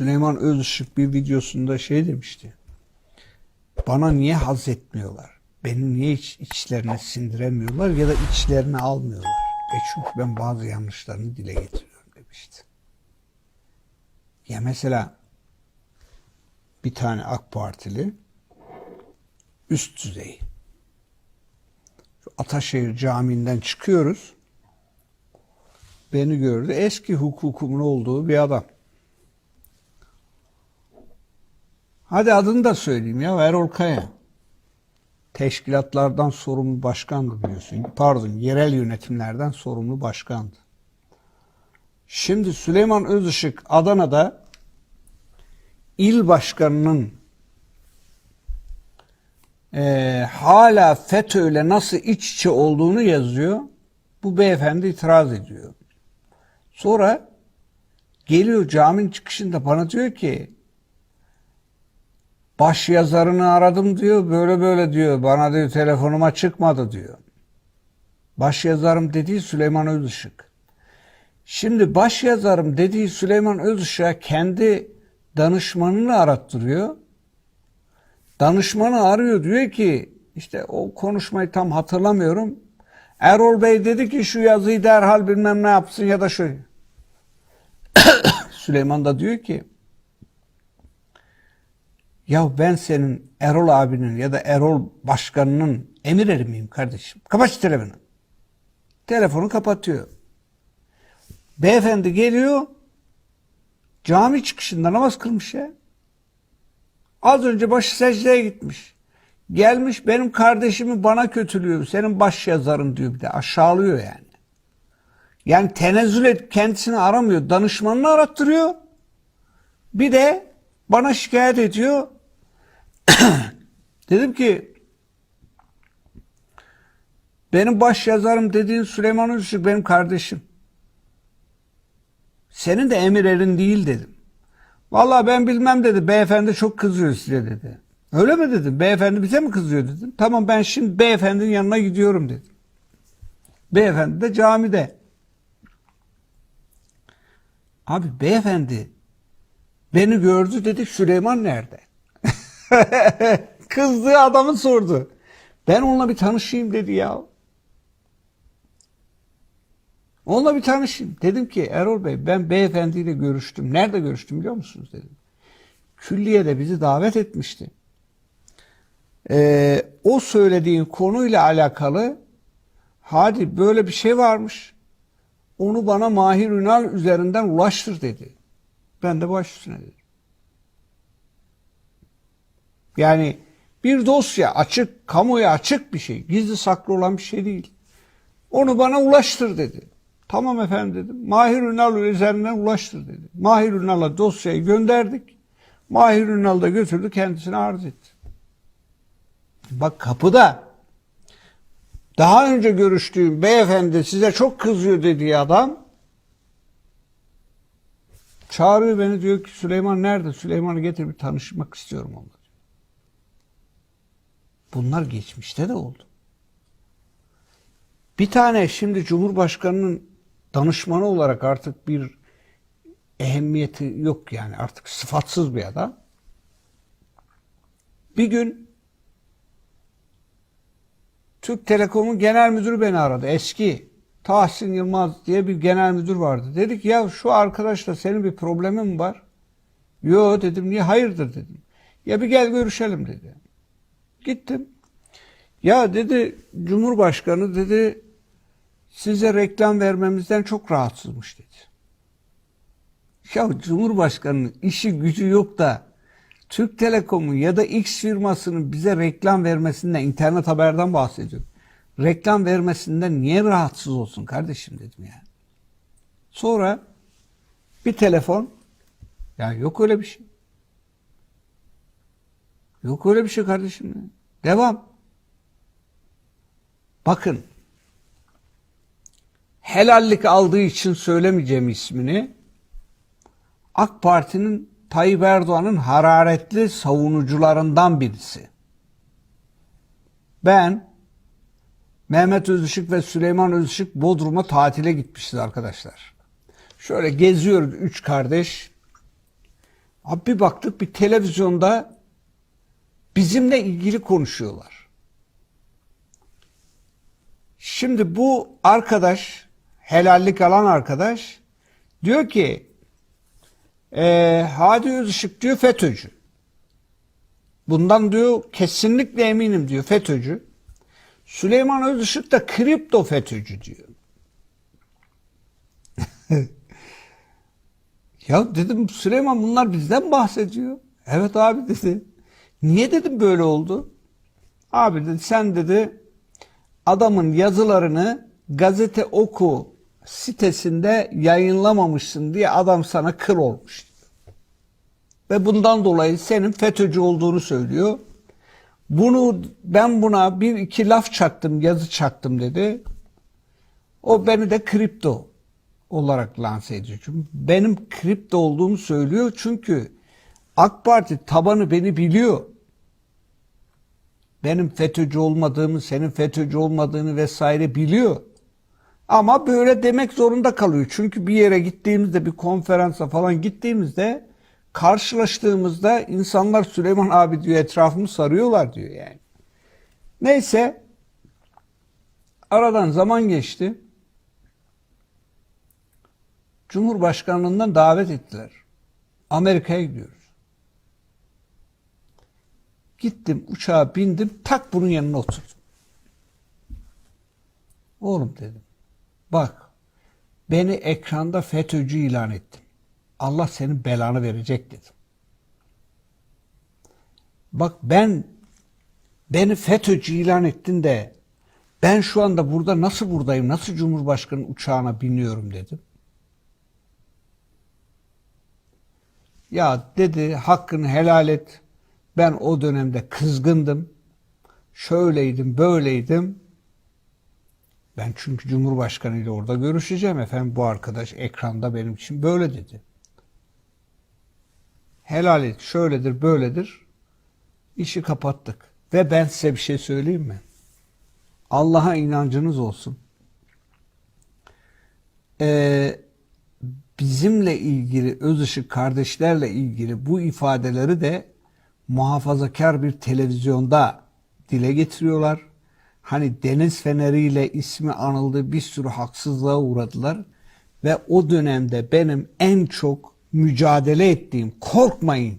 Süleyman Özışık bir videosunda şey demişti. Bana niye haz etmiyorlar? Beni niye iç, içlerine sindiremiyorlar ya da içlerine almıyorlar? E çünkü ben bazı yanlışlarını dile getiriyorum demişti. Ya mesela bir tane AK Partili üst düzey. Ataşehir Camii'nden çıkıyoruz. Beni gördü. Eski hukukumun olduğu bir adam. Hadi adını da söyleyeyim ya Erol Kaya. Teşkilatlardan sorumlu başkandı biliyorsun. Pardon yerel yönetimlerden sorumlu başkandı. Şimdi Süleyman Özışık Adana'da il başkanının eee, hala FETÖ'yle nasıl iç içe olduğunu yazıyor. Bu beyefendi itiraz ediyor. Sonra geliyor caminin çıkışında bana diyor ki baş yazarını aradım diyor böyle böyle diyor bana diyor telefonuma çıkmadı diyor. Baş yazarım dediği Süleyman Özışık. Şimdi baş yazarım dediği Süleyman Özışık'a kendi danışmanını arattırıyor. Danışmanı arıyor diyor ki işte o konuşmayı tam hatırlamıyorum. Erol Bey dedi ki şu yazıyı derhal bilmem ne yapsın ya da şöyle. Süleyman da diyor ki ya ben senin Erol abinin ya da Erol başkanının emir eri miyim kardeşim? Kapat şu telefonu. Telefonu kapatıyor. Beyefendi geliyor cami çıkışında namaz kılmış ya. Az önce başı secdeye gitmiş. Gelmiş benim kardeşimi bana kötülüyor. Senin baş yazarın diyor bir de aşağılıyor yani. Yani tenezzül et kendisini aramıyor. Danışmanını arattırıyor. Bir de bana şikayet ediyor. Dedim ki benim baş yazarım dediğin Süleyman Özışık benim kardeşim. Senin de emir erin değil dedim. Vallahi ben bilmem dedi. Beyefendi çok kızıyor size dedi. Öyle mi dedim? Beyefendi bize mi kızıyor dedim. Tamam ben şimdi beyefendinin yanına gidiyorum dedim. Beyefendi de camide. Abi beyefendi beni gördü dedi Süleyman nerede? Kızdığı adamı sordu. Ben onunla bir tanışayım dedi ya. Onunla bir tanışayım. Dedim ki Erol Bey ben beyefendiyle görüştüm. Nerede görüştüm biliyor musunuz dedim. Külliyede bizi davet etmişti. Ee, o söylediğin konuyla alakalı hadi böyle bir şey varmış. Onu bana Mahir Ünal üzerinden ulaştır dedi. Ben de baş üstüne dedim. Yani bir dosya açık, kamuya açık bir şey. Gizli saklı olan bir şey değil. Onu bana ulaştır dedi. Tamam efendim dedim. Mahir Ünal üzerinden ulaştır dedi. Mahir Ünal'a dosyayı gönderdik. Mahir Ünal da götürdü kendisine arz etti. Bak kapıda daha önce görüştüğüm beyefendi size çok kızıyor dediği adam çağırıyor beni diyor ki Süleyman nerede? Süleyman'ı getir bir tanışmak istiyorum onunla. Bunlar geçmişte de oldu. Bir tane şimdi Cumhurbaşkanı'nın danışmanı olarak artık bir ehemmiyeti yok yani artık sıfatsız bir adam. Bir gün Türk Telekom'un genel müdürü beni aradı. Eski Tahsin Yılmaz diye bir genel müdür vardı. Dedi ki ya şu arkadaşla senin bir problemin mi var? Yo dedim niye hayırdır dedim. Ya bir gel görüşelim dedi. Gittim. Ya dedi Cumhurbaşkanı dedi size reklam vermemizden çok rahatsızmış dedi. Ya Cumhurbaşkanının işi gücü yok da Türk Telekom'un ya da X firmasının bize reklam vermesinden, internet haberden bahsediyorum. Reklam vermesinden niye rahatsız olsun kardeşim dedim ya. Sonra bir telefon, ya yok öyle bir şey. Yok öyle bir şey kardeşim. Devam. Bakın, helallik aldığı için söylemeyeceğim ismini, AK Parti'nin Tayyip Erdoğan'ın hararetli savunucularından birisi. Ben Mehmet Özışık ve Süleyman Özışık Bodrum'a tatile gitmişiz arkadaşlar. Şöyle geziyoruz üç kardeş. Abi bir baktık bir televizyonda bizimle ilgili konuşuyorlar. Şimdi bu arkadaş, helallik alan arkadaş diyor ki e, Hadi Özışık diyor FETÖ'cü. Bundan diyor kesinlikle eminim diyor FETÖ'cü. Süleyman Özışık da kripto FETÖ'cü diyor. ya dedim Süleyman bunlar bizden bahsediyor. Evet abi dedi. Niye dedim böyle oldu? Abi dedi sen dedi adamın yazılarını gazete oku sitesinde yayınlamamışsın diye adam sana kır olmuş. Ve bundan dolayı senin FETÖ'cü olduğunu söylüyor. Bunu ben buna bir iki laf çaktım, yazı çaktım dedi. O beni de kripto olarak lanse ediyor. Çünkü benim kripto olduğumu söylüyor çünkü AK Parti tabanı beni biliyor. Benim FETÖ'cü olmadığımı, senin FETÖ'cü olmadığını vesaire biliyor. Ama böyle demek zorunda kalıyor. Çünkü bir yere gittiğimizde, bir konferansa falan gittiğimizde karşılaştığımızda insanlar Süleyman abi diyor etrafımı sarıyorlar diyor yani. Neyse aradan zaman geçti. Cumhurbaşkanlığından davet ettiler. Amerika'ya gidiyoruz. Gittim uçağa bindim tak bunun yanına oturdum. Oğlum dedim. Bak beni ekranda FETÖ'cü ilan ettin. Allah senin belanı verecek dedim. Bak ben beni FETÖ'cü ilan ettin de ben şu anda burada nasıl buradayım, nasıl Cumhurbaşkanı uçağına biniyorum dedim. Ya dedi hakkını helal et. Ben o dönemde kızgındım. Şöyleydim, böyleydim. Ben çünkü Cumhurbaşkanı ile orada görüşeceğim efendim. Bu arkadaş ekranda benim için böyle dedi. Helal et, şöyledir, böyledir. İşi kapattık. Ve ben size bir şey söyleyeyim mi? Allah'a inancınız olsun. Ee, bizimle ilgili, Özışık kardeşlerle ilgili bu ifadeleri de muhafazakar bir televizyonda dile getiriyorlar. Hani deniz feneriyle ismi anıldı bir sürü haksızlığa uğradılar. Ve o dönemde benim en çok mücadele ettiğim korkmayın,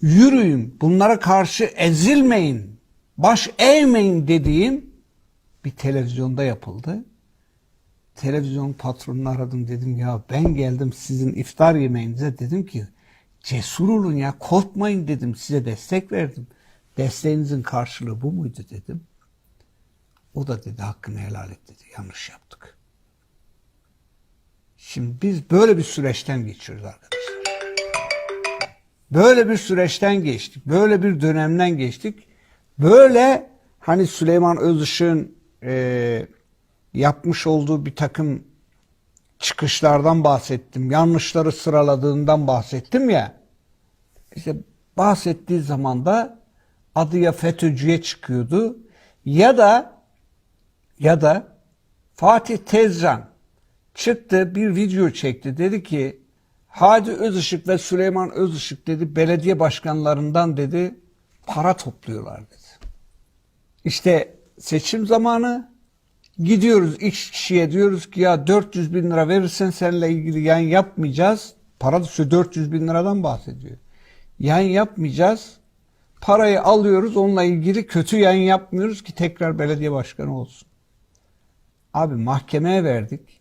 yürüyün, bunlara karşı ezilmeyin, baş eğmeyin dediğim bir televizyonda yapıldı. Televizyon patronunu aradım dedim ya ben geldim sizin iftar yemeğinize dedim ki cesur olun ya korkmayın dedim size destek verdim. Desteğinizin karşılığı bu muydu dedim. O da dedi hakkını helal et dedi. Yanlış yaptık. Şimdi biz böyle bir süreçten geçiyoruz arkadaşlar. Böyle bir süreçten geçtik. Böyle bir dönemden geçtik. Böyle hani Süleyman Özışık'ın e, yapmış olduğu bir takım çıkışlardan bahsettim. Yanlışları sıraladığından bahsettim ya. İşte bahsettiği zaman da adı ya FETÖ'cüye çıkıyordu ya da ya da Fatih Tezcan çıktı bir video çekti. Dedi ki Hadi Özışık ve Süleyman Özışık dedi belediye başkanlarından dedi para topluyorlar dedi. İşte seçim zamanı gidiyoruz X kişiye diyoruz ki ya 400 bin lira verirsen seninle ilgili yayın yapmayacağız. Para da 400 bin liradan bahsediyor. Yayın yapmayacağız. Parayı alıyoruz onunla ilgili kötü yayın yapmıyoruz ki tekrar belediye başkanı olsun. Abi mahkemeye verdik.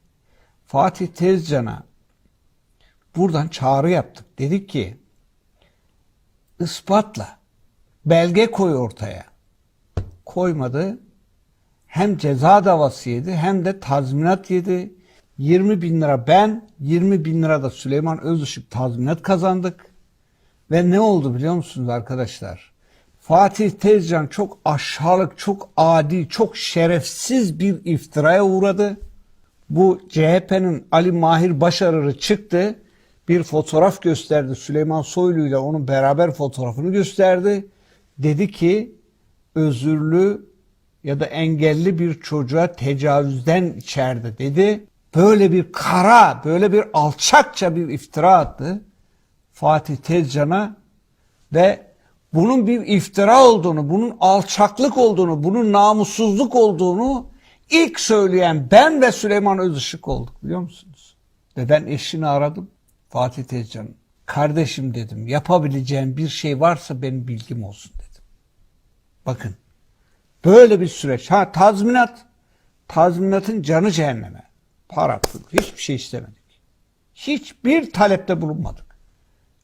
Fatih Tezcan'a buradan çağrı yaptık. Dedik ki ispatla belge koy ortaya. Koymadı. Hem ceza davası yedi hem de tazminat yedi. 20 bin lira ben, 20 bin lira da Süleyman Özışık tazminat kazandık. Ve ne oldu biliyor musunuz arkadaşlar? Fatih Tezcan çok aşağılık, çok adi, çok şerefsiz bir iftiraya uğradı. Bu CHP'nin Ali Mahir Başarır'ı çıktı. Bir fotoğraf gösterdi. Süleyman Soylu ile onun beraber fotoğrafını gösterdi. Dedi ki özürlü ya da engelli bir çocuğa tecavüzden içerdi dedi. Böyle bir kara, böyle bir alçakça bir iftira attı. Fatih Tezcan'a ve bunun bir iftira olduğunu, bunun alçaklık olduğunu, bunun namussuzluk olduğunu ilk söyleyen ben ve Süleyman Özışık olduk biliyor musunuz? Ve ben eşini aradım Fatih Tezcan. Kardeşim dedim yapabileceğim bir şey varsa benim bilgim olsun dedim. Bakın böyle bir süreç. Ha tazminat. Tazminatın canı cehenneme. Para pul hiçbir şey istemedik. Hiçbir talepte bulunmadık.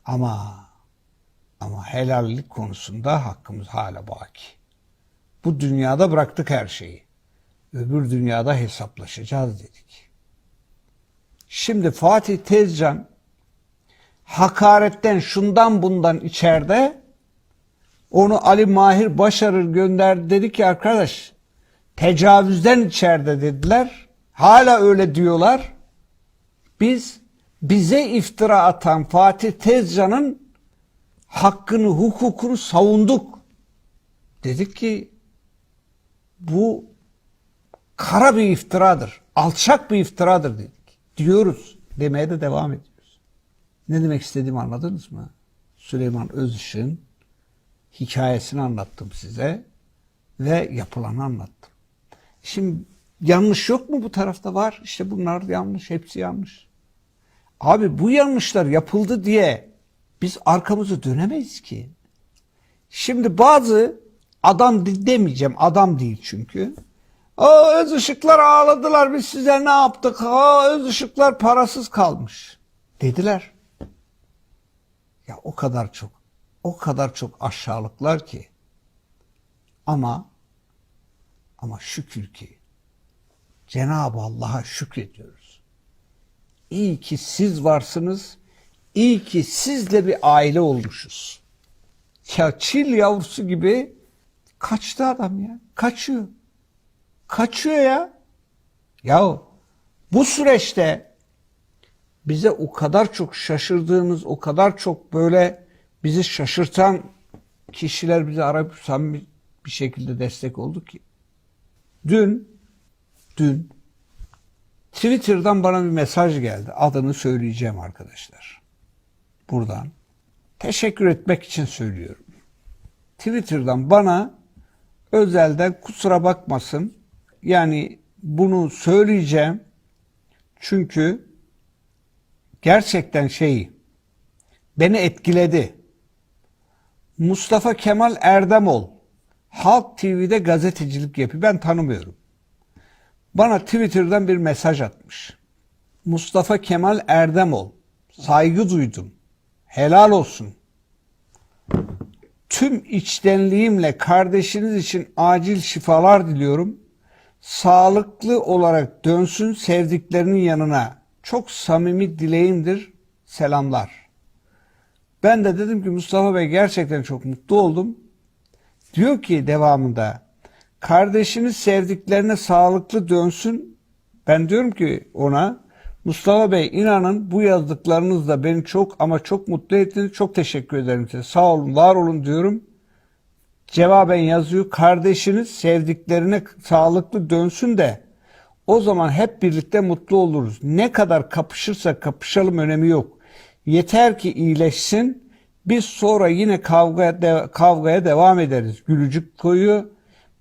Ama ama helallik konusunda hakkımız hala baki. Bu dünyada bıraktık her şeyi. Öbür dünyada hesaplaşacağız dedik. Şimdi Fatih Tezcan hakaretten şundan bundan içeride onu Ali Mahir Başarır gönderdi dedi ki arkadaş tecavüzden içeride dediler. Hala öyle diyorlar. Biz bize iftira atan Fatih Tezcan'ın hakkını, hukukunu savunduk. Dedik ki bu kara bir iftiradır. Alçak bir iftiradır dedik. Diyoruz. Demeye de devam ediyoruz. Ne demek istediğimi anladınız mı? Süleyman Özışık'ın hikayesini anlattım size ve yapılanı anlattım. Şimdi yanlış yok mu bu tarafta var? İşte bunlar yanlış, hepsi yanlış. Abi bu yanlışlar yapıldı diye biz arkamızı dönemeyiz ki. Şimdi bazı adam de- demeyeceğim adam değil çünkü. Aa öz ışıklar ağladılar biz size ne yaptık? Aa öz ışıklar parasız kalmış dediler. Ya o kadar çok o kadar çok aşağılıklar ki. Ama ama şükür ki Cenab-ı Allah'a şükrediyoruz. İyi ki siz varsınız. İyi ki sizle bir aile olmuşuz. Ya çil yavrusu gibi kaçtı adam ya. Kaçıyor. Kaçıyor ya. Ya bu süreçte bize o kadar çok şaşırdığımız, o kadar çok böyle bizi şaşırtan kişiler bize arayıp samimi bir şekilde destek oldu ki. Dün, dün Twitter'dan bana bir mesaj geldi. Adını söyleyeceğim arkadaşlar. Buradan. Teşekkür etmek için söylüyorum. Twitter'dan bana özelden kusura bakmasın. Yani bunu söyleyeceğim. Çünkü gerçekten şey beni etkiledi. Mustafa Kemal Erdemol Halk TV'de gazetecilik yapıyor. Ben tanımıyorum. Bana Twitter'dan bir mesaj atmış. Mustafa Kemal Erdemol. Saygı duydum. Helal olsun. Tüm içtenliğimle kardeşiniz için acil şifalar diliyorum. Sağlıklı olarak dönsün sevdiklerinin yanına. Çok samimi dileğimdir. Selamlar. Ben de dedim ki Mustafa Bey gerçekten çok mutlu oldum. Diyor ki devamında kardeşiniz sevdiklerine sağlıklı dönsün. Ben diyorum ki ona Mustafa Bey inanın bu yazdıklarınızla beni çok ama çok mutlu ettiniz. Çok teşekkür ederim size. Sağ olun, var olun diyorum. Cevaben yazıyor. Kardeşiniz sevdiklerine sağlıklı dönsün de o zaman hep birlikte mutlu oluruz. Ne kadar kapışırsak kapışalım önemi yok. Yeter ki iyileşsin. Biz sonra yine kavgaya, de- kavgaya devam ederiz. Gülücük koyuyor.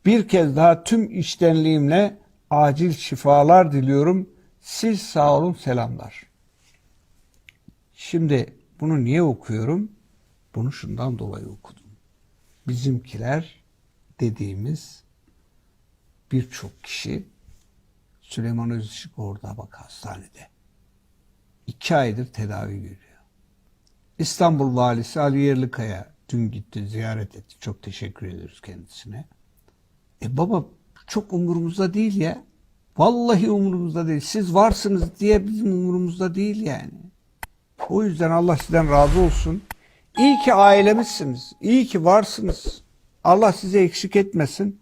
Bir kez daha tüm içtenliğimle acil şifalar diliyorum. Siz sağ olun selamlar. Şimdi bunu niye okuyorum? Bunu şundan dolayı okudum. Bizimkiler dediğimiz birçok kişi Süleyman Özışık orada bak hastanede. İki aydır tedavi görüyor. İstanbul Valisi Ali Yerlikaya dün gitti ziyaret etti. Çok teşekkür ediyoruz kendisine. E baba çok umurumuzda değil ya. Vallahi umurumuzda değil. Siz varsınız diye bizim umurumuzda değil yani. O yüzden Allah sizden razı olsun. İyi ki ailemizsiniz. İyi ki varsınız. Allah sizi eksik etmesin.